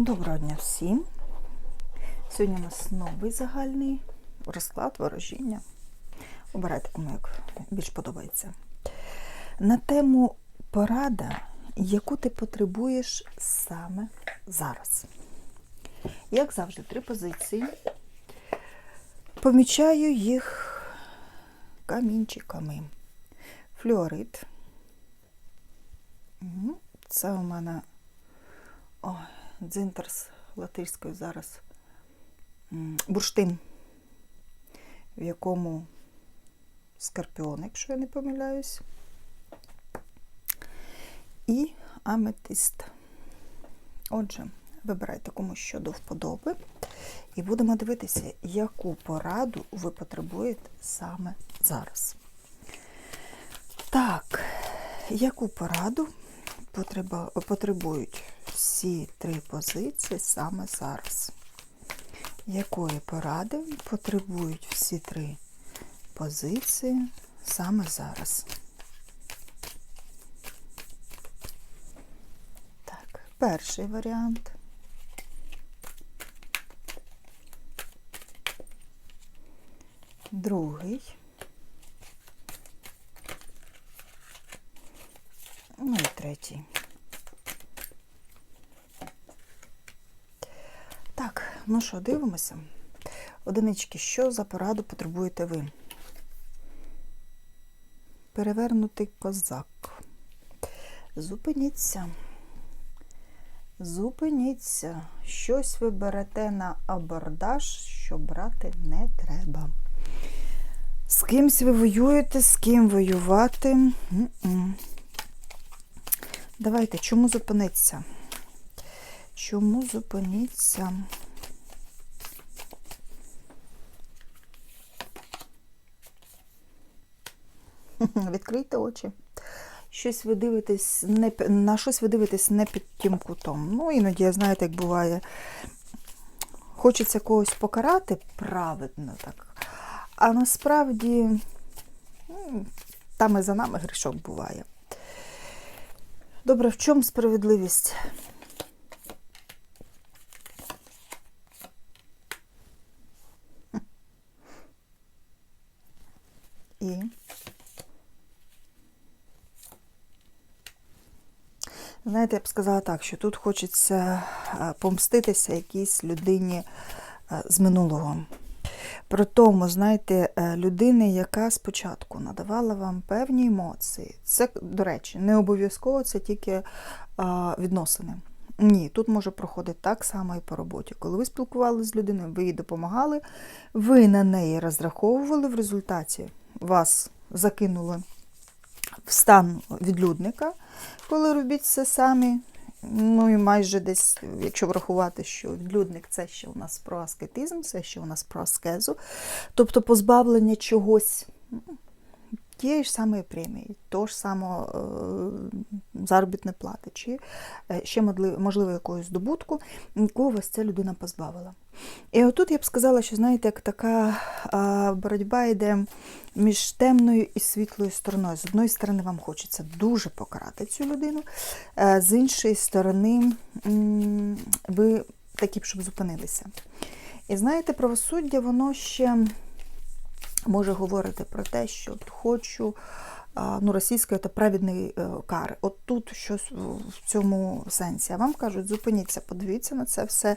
Доброго дня всім. Сьогодні у нас новий загальний розклад ворожіння. Обирайте, кому як більш подобається. На тему порада, яку ти потребуєш саме зараз. Як завжди, три позиції. Помічаю їх камінчиками. Флюорит. Це у мене Ой, дзинтер з латирською зараз. Бурштин, в якому скорпіон, якщо я не помиляюсь. І аметист. Отже, вибирайте кому що до вподоби. І будемо дивитися, яку пораду ви потребуєте саме зараз. Так, яку пораду потребують всі три позиції саме зараз. Якої поради потребують всі три позиції саме зараз? Так, перший варіант. Другий. Ну і третій. Так, ну що, дивимося. Одинички, що за пораду потребуєте ви? Перевернутий козак. Зупиніться. Зупиніться. Щось ви берете на абордаж, що брати не треба. З кимсь ви воюєте, з ким воювати. М-м. Давайте, чому зупиниться? Чому зупиніться? Відкрийте очі. Щось ви дивитесь, не, на щось ви дивитесь не під тим кутом. Ну, іноді, я знаєте, як буває, хочеться когось покарати праведно так. А насправді там і за нами грішок буває. Добре, в чому справедливість? І знаєте, я б сказала так, що тут хочеться е, помститися якійсь людині е, з минулого. При тому, знаєте, е, людини, яка спочатку надавала вам певні емоції. Це, до речі, не обов'язково це тільки відносини. Ні, тут може проходити так само і по роботі. Коли ви спілкувалися з людиною, ви їй допомагали, ви на неї розраховували в результаті, вас закинули в стан відлюдника, коли робіть все самі. Ну і майже десь, якщо врахувати, що відлюдник це ще у нас про аскетизм, це ще у нас про аскезу, тобто позбавлення чогось ну, тієї ж самої премії, того ж самого е, заробітної плати, чи е, ще можливо, якогось здобутку, якого вас ця людина позбавила. І отут я б сказала, що знаєте, як така боротьба йде між темною і світлою стороною. З одної сторони, вам хочеться дуже покарати цю людину, а з іншої сторони, ви такі б, щоб зупинилися. І знаєте, правосуддя, воно ще може говорити про те, що хочу. Ну, російською це праведний е, кар. От тут щось в цьому сенсі. А вам кажуть, зупиніться, подивіться на це все.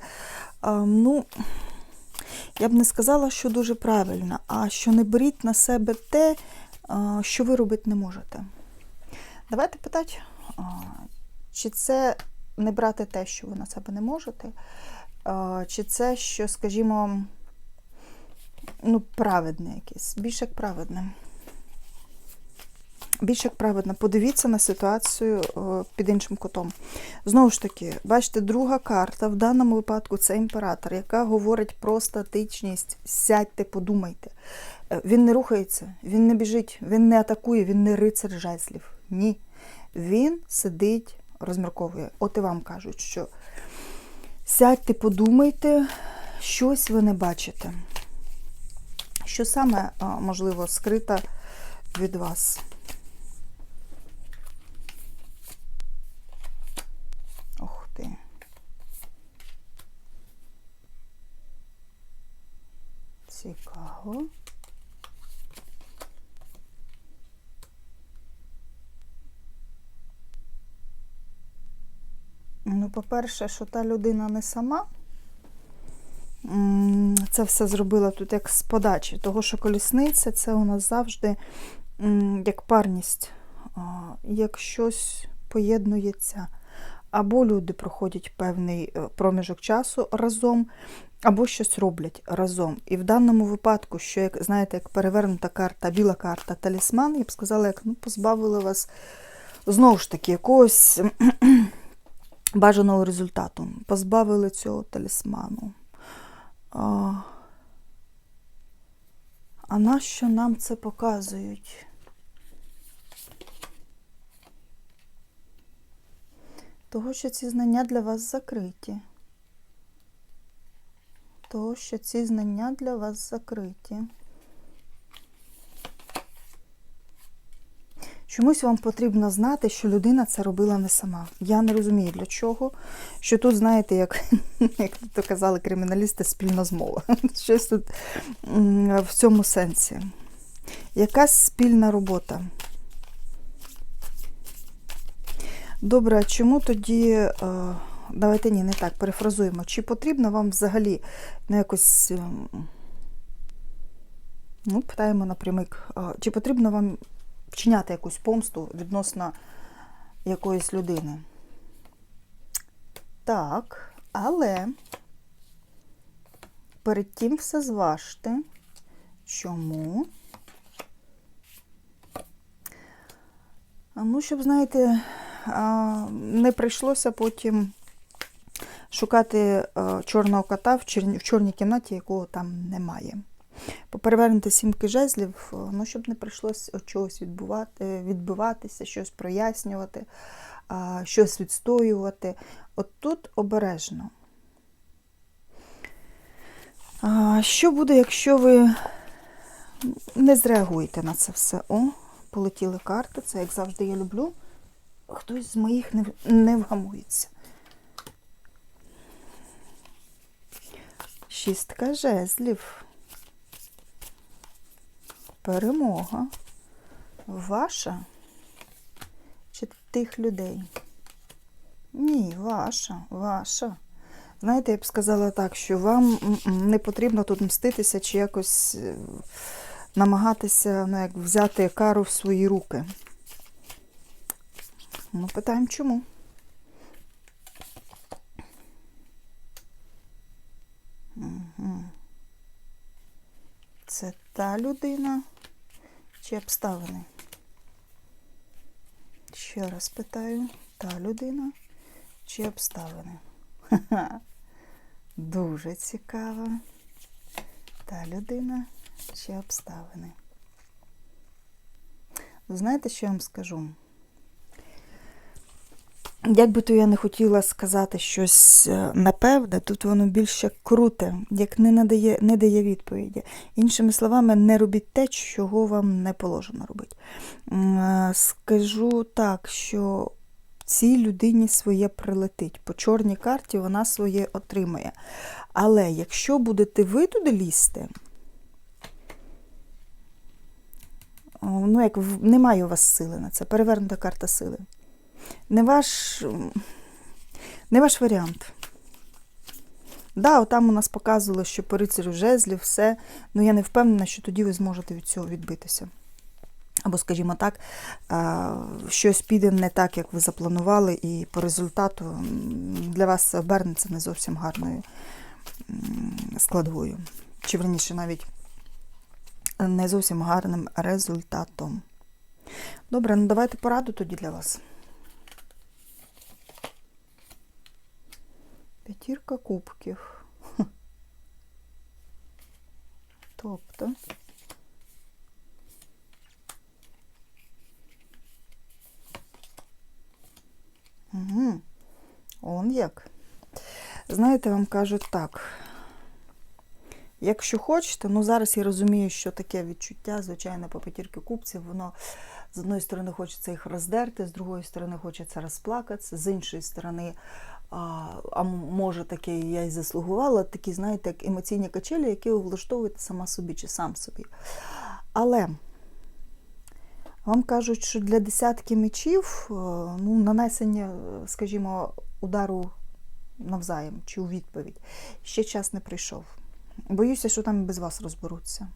Ну, я б не сказала, що дуже правильно, а що не беріть на себе те, що ви робити не можете. Давайте питати, чи це не брати те, що ви на себе не можете, чи це, що, скажімо, ну, праведне якесь, більш як праведне. Більш як праведно, подивіться на ситуацію е, під іншим кутом. Знову ж таки, бачите, друга карта в даному випадку це імператор, яка говорить про статичність. Сядьте, подумайте. Е, Він не рухається, він не біжить, він не атакує, він не рицар жезлів. Ні. Він сидить, розмірковує. От і вам кажуть, що сядьте, подумайте, щось ви не бачите що саме, можливо, скрита від вас. Ох ти. Цікаво. Ну, по-перше, що та людина не сама. Це все зробила тут як з подачі. Того, що колісниця це у нас завжди як парність, як щось поєднується. Або люди проходять певний е, проміжок часу разом, або щось роблять разом. І в даному випадку, що, як знаєте, як перевернута карта, біла карта, талісман, я б сказала, як ну, позбавили вас знову ж таки якогось бажаного результату. Позбавили цього талісману. А, а нащо нам це показують? Того, що ці знання для вас закриті. Того, що ці знання для вас закриті. Чомусь вам потрібно знати, що людина це робила не сама. Я не розумію для чого. Що тут, знаєте, як, як то казали криміналісти, спільна змова. Щось тут в цьому сенсі. Якась спільна робота. Добре, а чому тоді. е, Давайте ні, не так, перефразуємо. Чи потрібно вам взагалі ну, якось. ем, Ну, питаємо напрямик, а, чи потрібно вам вчиняти якусь помсту відносно якоїсь людини? Так, але перед тим все зважте. Чому? Ну, щоб, знаєте, не прийшлося потім шукати чорного кота в чорній кімнаті, якого там немає. Поперевернути сімки жезлів, ну, щоб не прийшлося чогось відбувати, відбиватися, щось прояснювати, щось відстоювати. От тут обережно. Що буде, якщо ви не зреагуєте на це все? О, полетіли карти, це як завжди я люблю. Хтось з моїх не, не вгамується. Шістка жезлів. Перемога. Ваша чи тих людей? Ні, ваша, ваша. Знаєте, я б сказала так, що вам не потрібно тут мститися чи якось е, намагатися ну, як взяти кару в свої руки. Ну, питаємо чому. Угу. Це та людина чи обставини? Ще раз питаю, та людина чи обставини? Ха-ха. Дуже цікаво. Та людина чи обставини. Знаєте, що я вам скажу? Як би то я не хотіла сказати щось е, напевне, тут воно більше круте, як не надає, не дає відповіді. Іншими словами, не робіть те, чого вам не положено робити. Е, Скажу так, що цій людині своє прилетить. По чорній карті вона своє отримає. Але якщо будете ви туди лізти, ну як немає у вас сили на це, перевернута карта сили. Не ваш, не ваш варіант. Да, там у нас показувало, що по рицарю жезлів, все. Ну я не впевнена, що тоді ви зможете від цього відбитися. Або, скажімо так, щось піде не так, як ви запланували, і по результату для вас обернеться не зовсім гарною складовою. Чи верніше навіть не зовсім гарним результатом. Добре, ну давайте пораду тоді для вас. П'ятірка кубків. Тобто. Угу. Он як. Знаєте, вам кажуть так. Якщо хочете, ну зараз я розумію, що таке відчуття, звичайно, по п'ятірки купців, воно з одної сторони хочеться їх роздерти, з другої сторони хочеться розплакатися, з іншої сторони а, а може таке я і заслугувала, такі, знаєте, як емоційні качелі, які ви влаштовуєте сама собі чи сам собі. Але вам кажуть, що для десятки мечів е, ну, нанесення, скажімо, удару навзаєм чи у відповідь ще час не прийшов. Боюся, що там і без вас розберуться.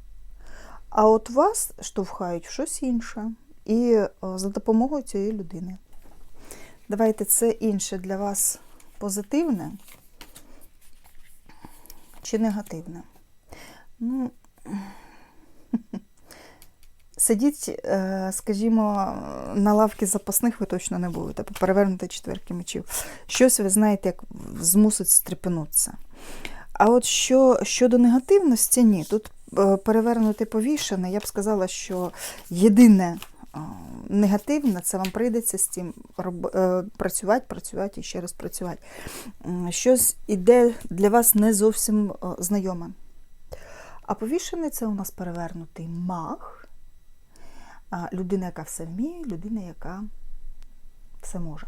А от вас штовхають в щось інше. І е, за допомогою цієї людини. Давайте це інше для вас позитивне чи негативне. Ну, сидіть, е, скажімо, на лавці запасних ви точно не будете, перевернути четверки мечів. Щось ви знаєте, як змусить стрепенутися. А от що щодо негативності, ні. Тут е, перевернути повішене, я б сказала, що єдине а, негативне, це вам прийдеться з цим е, працювати, працювати і ще раз працювати. Щось іде для вас не зовсім е, знайоме. А повішений це у нас перевернутий маг, людина, яка все вміє, людина, яка все може.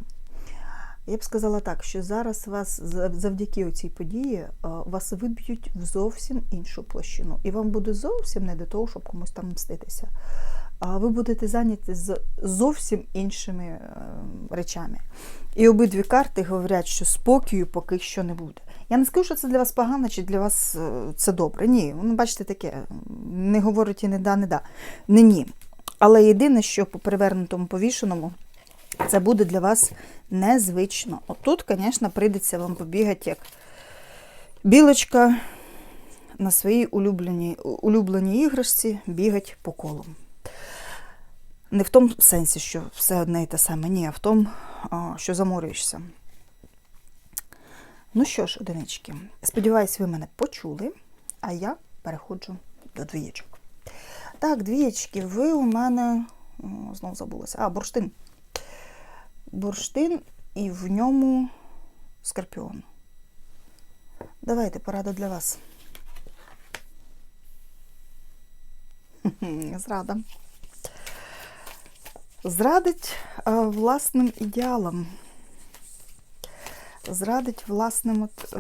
Я б сказала так, що зараз вас завдяки цій події е, вас виб'ють в зовсім іншу площину. І вам буде зовсім не до того, щоб комусь там мститися. Ви будете зайняті з зовсім іншими е, речами. І обидві карти говорять, що спокою поки що не буде. Я не скажу, що це для вас погано, чи для вас е, це добре. Ні, ну бачите таке, не говорить і не да, не да. Не ні. Але єдине, що по перевернутому повішеному, це буде для вас незвично. Отут, звісно, прийдеться вам побігати як білочка на своїй улюбленій, улюбленій іграшці бігати по колу. Не в тому сенсі, що все одне і те саме, ні, а в тому, що заморюєшся. Ну що ж, одинички, сподіваюсь, ви мене почули, а я переходжу до двієчок. Так, двієчки, ви у мене о, знов. А, бурштин. Бурштин і в ньому скорпіон. Давайте порада для вас. Зрада. Зрадить власним ідеалам. Зрадить власним, от, е,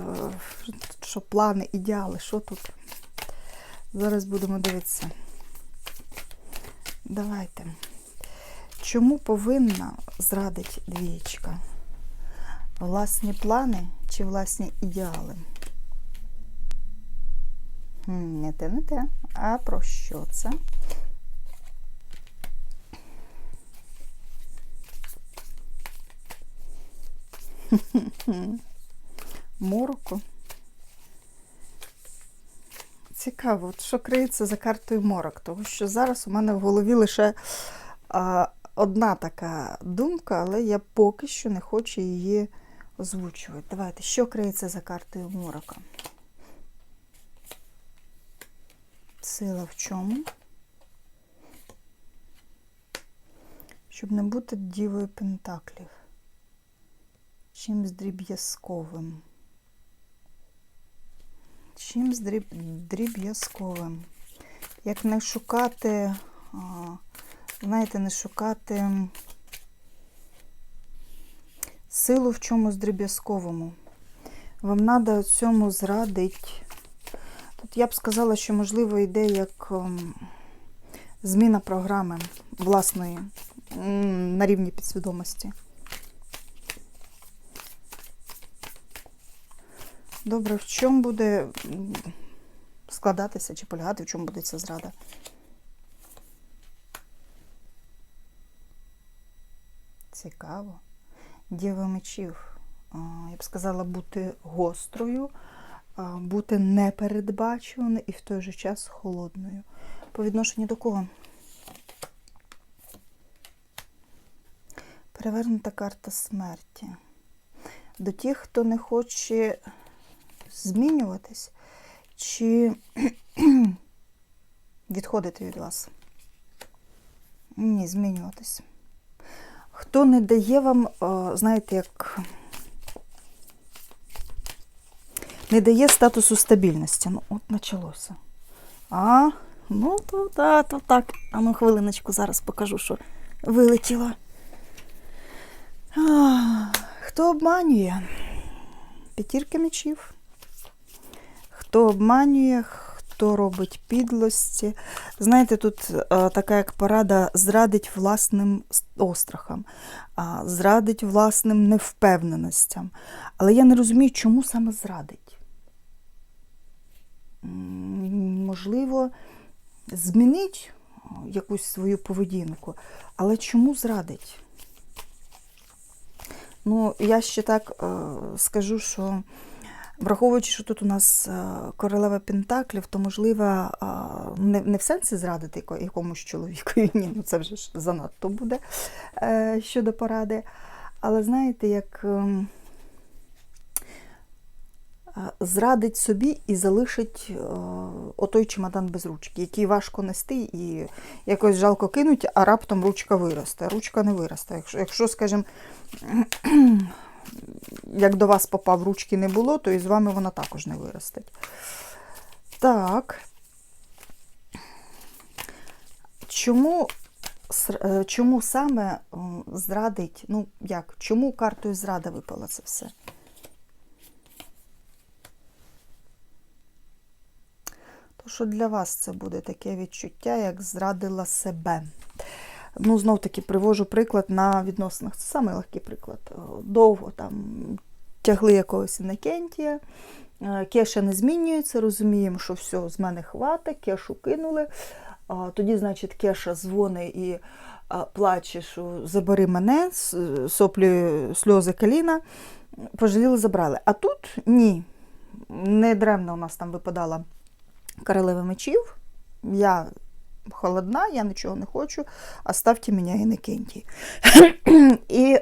що плани, ідеали, що тут. Зараз будемо дивитися. Давайте. Чому повинна зрадить двієчка? Власні плани чи власні ідеали? Не те, не те. А про що це? Мороко. Цікаво, от що криється за картою морок, тому що зараз у мене в голові лише а, одна така думка, але я поки що не хочу її озвучувати. Давайте, що криється за картою морока? Сила в чому? Щоб не бути дівою пентаклів. Чимсь дріб'язковим. Чимсь дріб... дріб'язковим. Як не шукати, знаєте, не шукати силу в чомусь дріб'язковому. Вам треба цьому зрадити. Я б сказала, що можливо йде як ем, зміна програми власної на рівні підсвідомості. Добре, в чому буде складатися чи полягати, в чому буде ця зрада? Цікаво. Діва мечів. Я б сказала, бути гострою, бути непередбачуваною і в той же час холодною. По відношенню до кого? Перевернута карта смерті. До тих, хто не хоче змінюватись чи відходити від вас? Ні, змінюватись. Хто не дає вам, знаєте, як не дає статусу стабільності. Ну, от почалося. А, ну то, да, то так. А ну хвилиночку зараз покажу, що вилетіло. А, хто обманює? П'ятірки мечів. Хто обманює, хто робить підлості. Знаєте, тут е, така як порада зрадить власним острахам, а, зрадить власним невпевненостям. Але я не розумію, чому саме зрадить. Можливо, змінить якусь свою поведінку, але чому зрадить? Ну, я ще так е, скажу, що враховуючи, що тут у нас е, королева Пентаклів, то можливо е, не, не в сенсі зрадити якомусь чоловікові, ні, ну це вже занадто буде щодо поради. Але знаєте, як ем, зрадить собі і залишить е, отой чемодан без ручки, який важко нести і якось жалко кинуть, а раптом ручка виросте. Ручка не виросте. Якщо, якщо скажімо, як до вас попав, ручки не було, то і з вами вона також не виростить. Так. Чому, е, чому саме зрадить, ну як, чому картою зрада випала це все? Що для вас це буде таке відчуття, як зрадила себе. Ну, знов таки привожу приклад на відносинах. Це самий легкий приклад. Е, Довго там тягли якогось Іннокентія, е, Кеша не змінюється, розуміємо, що все, з мене хватить, кешу кинули. Тоді, значить, Кеша дзвонить і плаче, що забери мене, соплі, сльози коліна. Пожаліли, забрали. А тут ні. Не дремно у нас там випадала королева мечів. Я холодна, я нічого не хочу, оставте мене Іннокентій. І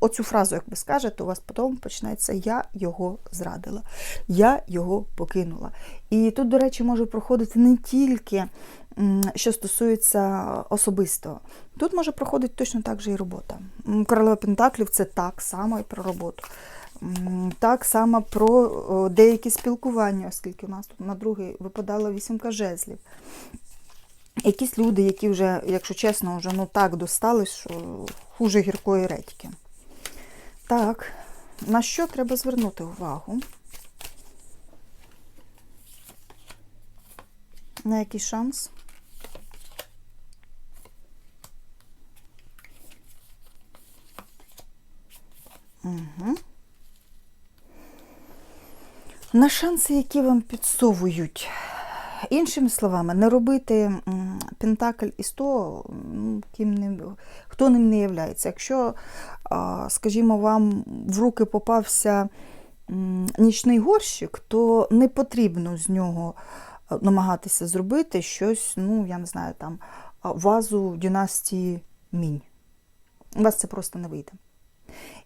оцю фразу, як ви скажете, у вас потім почнеться Я його зрадила, я його покинула. І тут, до речі, може проходити не тільки що стосується особистого. Тут може проходити точно так же і робота. Королева Пентаклів це так само і про роботу. Так само про деякі спілкування, оскільки у нас тут на другий випадала вісімка жезлів. Якісь люди, які вже, якщо чесно, вже ну так достали, що хуже гіркої редьки. Так, на що треба звернути увагу? На який шанс? Угу. На шанси, які вам підсовують. Іншими словами, не робити пентакль із того, ким не, хто ним не являється. Якщо, скажімо, вам в руки попався нічний горщик, то не потрібно з нього намагатися зробити щось, ну, я не знаю, там, вазу династії Мінь. У вас це просто не вийде.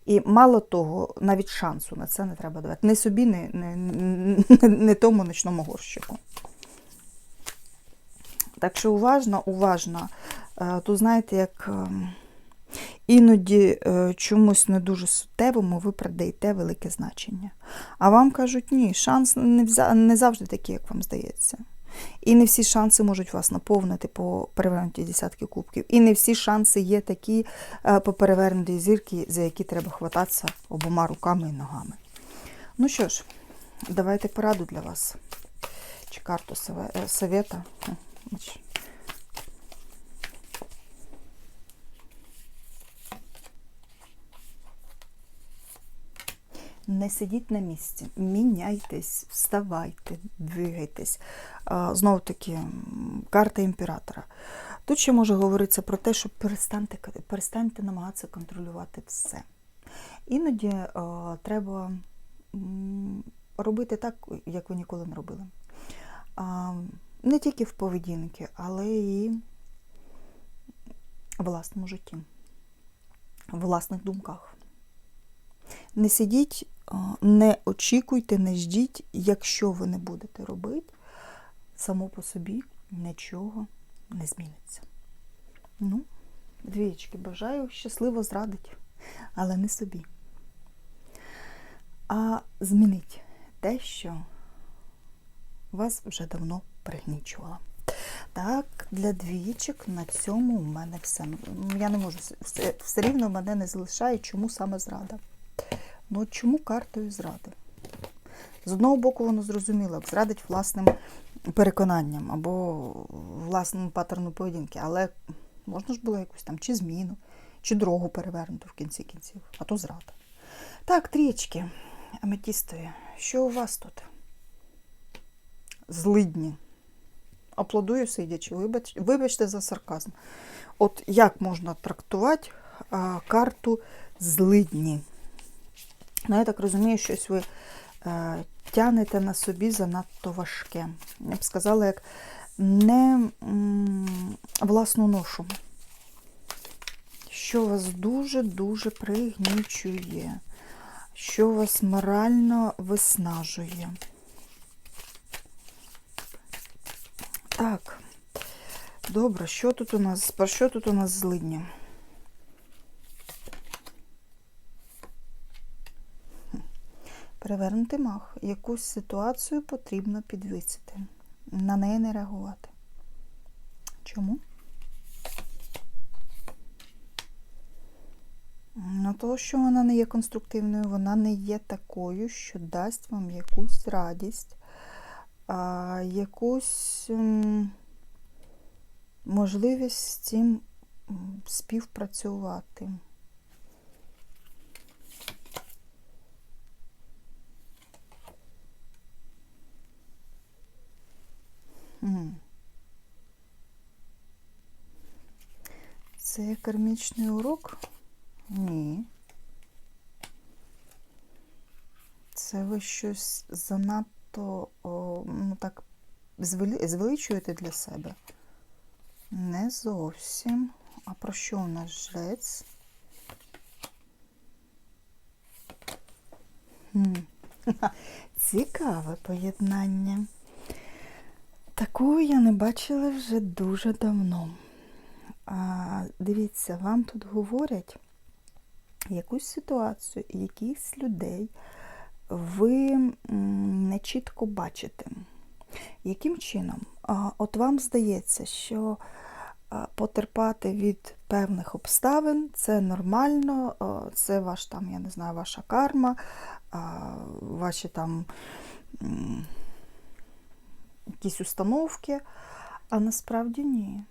І мало того, навіть шансу на це не треба давати. Не собі, не, не, не, тому нічному горщику. Так що уважно, уважно. Е, Тут знаєте, як ем, іноді е, чомусь не дуже суттєвому ви придаєте велике значення. А вам кажуть, ні, шанс не завжди такий, як вам здається. І не всі шанси можуть вас наповнити по перевернутій десятки кубків. І не всі шанси є такі е, по перевернутій зірки, за які треба хвататися обома руками і ногами. Ну що ж, давайте пораду для вас. Чи карту е, совета. Не сидіть на місці, міняйтесь, вставайте, двигайтесь. Знову таки, карта імператора. Тут ще може говоритися про те, що перестаньте, перестаньте намагатися контролювати все. Іноді е, треба робити так, як ви ніколи не робили. А, не тільки в поведінці, але і в власному житті, в власних думках. Не сидіть, не очікуйте, не ждіть, якщо ви не будете робити, само по собі нічого не зміниться. Ну, двієчки, бажаю щасливо зрадить, але не собі. А змінить те, що вас вже давно пригнічувало. Так, для двічок на цьому у мене все. Я не можу, все, все рівно мене не залишає, чому саме зрада. Ну чому картою зради? З одного боку, воно зрозуміло, зрадить власним переконанням або власному паттерну поведінки, але можна ж було якусь там чи зміну, чи дорогу перевернути в кінці кінців, а то зрада. Так, трічки аметістові. Що у вас тут? Злидні. Аплодую сидячи, вибач, вибачте за сарказм. От як можна трактувати а, карту злидні? Ну, я так розумію, щось ви е, тянете на собі занадто важке. Я б сказала, як не м, власну ношу, що вас дуже-дуже пригнічує, що вас морально виснажує. Так, добре, що тут у нас? Про що тут у нас злидні? Перевернути мах. Якусь ситуацію потрібно підвисити. На неї не реагувати. Чому? Ну, того, що вона не є конструктивною, вона не є такою, що дасть вам якусь радість, а, якусь можливість з цим співпрацювати. М. Це кармічний урок? Ні. Це ви щось занадто о, ну так, звеличуєте для себе? Не зовсім. А про що у нас жрець? Цікаве поєднання. Такого я не бачила вже дуже давно. Дивіться, вам тут говорять якусь ситуацію, якихось людей ви не чітко бачите. Яким чином? От вам здається, що потерпати від певних обставин це нормально, це ваш там, я не знаю, ваша карма, ваші там якісь установки, а насправді ні.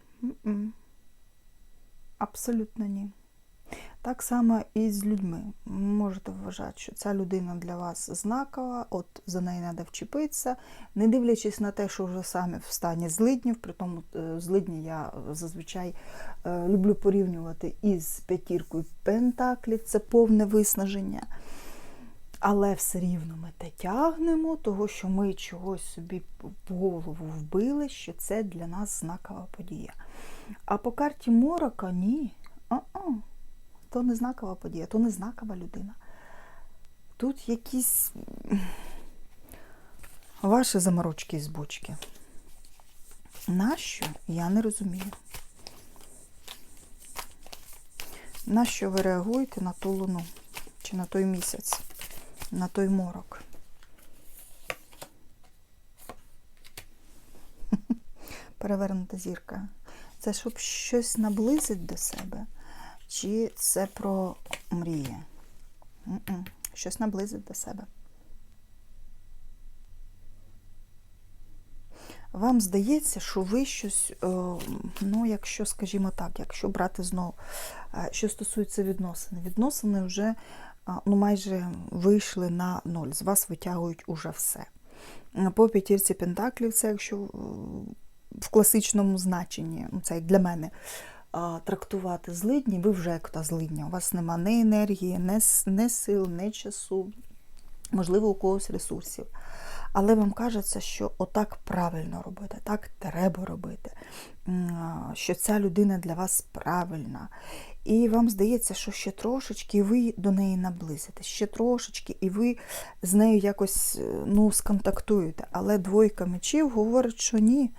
Абсолютно ні. Так само і з людьми. Можете вважати, що ця людина для вас знакова, от за неї треба вчепитися, не дивлячись на те, що вже самі в стані злиднів, при тому е, злидні я зазвичай е, люблю порівнювати із п'ятіркою Пентаклів, це повне виснаження. Але все рівно ми те тягнемо, того, що ми чогось собі в голову вбили, що це для нас знакова подія. А по карті Морока ні. А-а. То не знакова подія, то не знакова людина. Тут якісь ваші заморочки з бочки. Нащо? Я не розумію. Нащо ви реагуєте на ту луну? Чи на той місяць, на той морок? Перевернута зірка. Це щоб щось наблизить до себе, чи це про мрії? М-м. Щось наблизить до себе. Вам здається, що ви щось, е, ну, якщо, скажімо так, якщо брати знову, е, що стосується відносин, відносини вже ну, майже вийшли на ноль, з вас витягують уже все. По п'ятірці Пентаклів, це якщо е, в класичному значенні, ну, це як для мене, трактувати злидні, ви вже як та злидня. У вас нема ні енергії, ні, сил, ні часу, можливо, у когось ресурсів. Але вам кажеться, що отак правильно робити, так треба робити, що ця людина для вас правильна. І вам здається, що ще трошечки і ви до неї наблизитесь, ще трошечки, і ви з нею якось е, ну, сконтактуєте. Але двойка мечів говорить, що ні.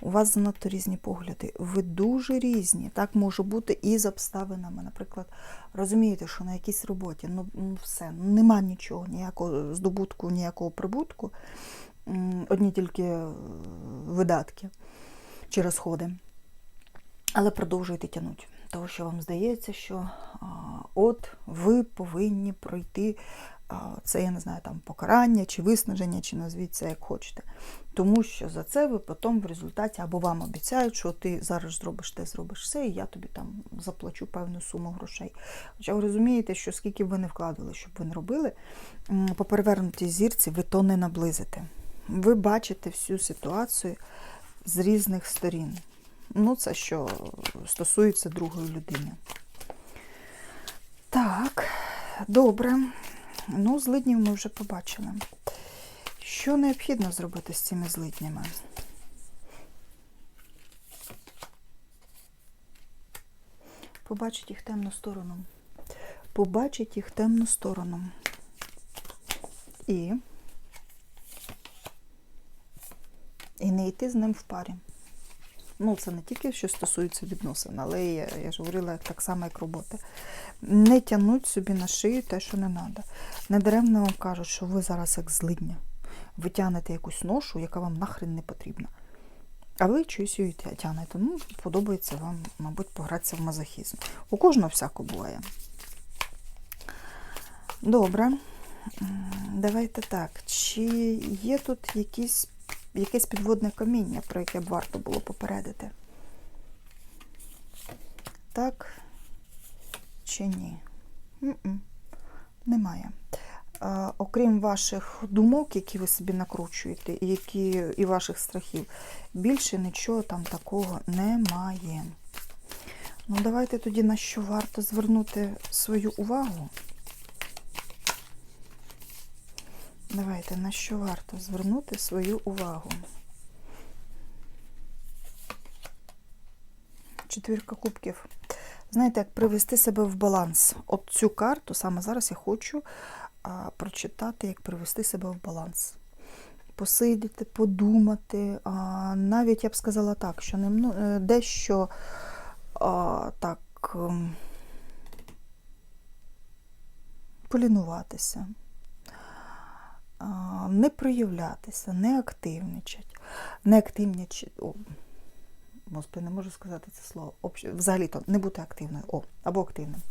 У вас занадто різні погляди. Ви дуже різні. Так може бути і з обставинами. Наприклад, розумієте, що на якійсь роботі ну, ну все, нема нічого, ніякого здобутку, ніякого прибутку. Одні тільки е, видатки чи розходи. Але продовжуйте тягнути. Тому що вам здається, що от ви повинні пройти це, я не знаю, там покарання чи виснаження, чи назвіть це як хочете. Тому що за це ви потім в результаті або вам обіцяють, що ти зараз зробиш те, зробиш все, і я тобі там заплачу певну суму грошей. Хоча ви розумієте, що скільки б ви не вкладали, щоб ви не робили, по перевернутій зірці ви то не наблизите. Ви бачите всю ситуацію з різних сторін. Ну, це що стосується другої людини. Так, добре. Ну, злиднів ми вже побачили. Що необхідно зробити з цими злиднями? Побачить їх темну сторону. Побачить їх темну сторону. І. І не йти з ним в парі. Ну, це не тільки що стосується відносин, але і, я ж говорила так само, як роботи. Не тягнуть собі на шию те, що не треба. Недаремно вам кажуть, що ви зараз як злидня. Ви тягнете якусь ношу, яка вам нахрен не потрібна. А ви чогось її тя- тягнете. Ну, подобається вам, мабуть, погратися в мазохізм. У кожного всяко буває. Добре. Давайте так. Чи є тут якісь, якесь підводне каміння, про яке б варто було попередити? Так чи ні? М-м. Немає. А, окрім ваших думок, які ви собі накручуєте, які, і ваших страхів, більше нічого там такого немає. Ну, давайте тоді на що варто звернути свою увагу. Давайте на що варто звернути свою увагу. Четвірка кубків. Знаєте, як привести себе в баланс. От цю карту саме зараз я хочу а, прочитати, як привести себе в баланс. Посидіти, подумати. А, навіть я б сказала так, що не е, дещо а, так ем, полінуватися, не проявлятися, не активничать, не активничать. О, Господи, не можу сказати це слово. Взагалі-то не бути активною, о, або активним.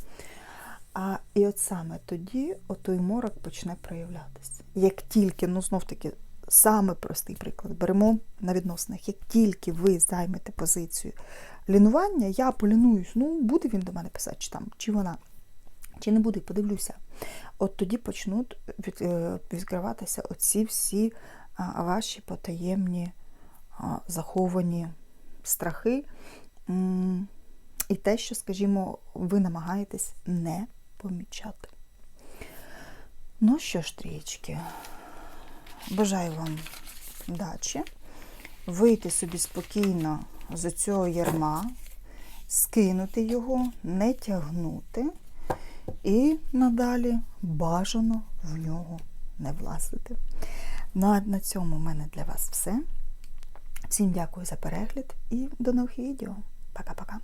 А і от саме тоді отой морок почне проявлятися. Як тільки, ну знов таки, саме простий приклад, беремо на відносинах, як тільки ви займете позицію лінування, я полінуюсь, ну буде він до мене писати, чи там, чи вона, чи не буде, подивлюся. От тоді почнуть е, відкриватися оці всі ваші потаємні заховані страхи і те, що, скажімо, ви намагаєтесь не помічати. Ну що ж, трієчки, бажаю вам вдачі, вийти собі спокійно з цього ярма, скинути його, не тягнути і надалі бажано в нього не влазити. Ну а на цьому в мене для вас все. Всім дякую за перегляд і до нових відео. Пока-пока.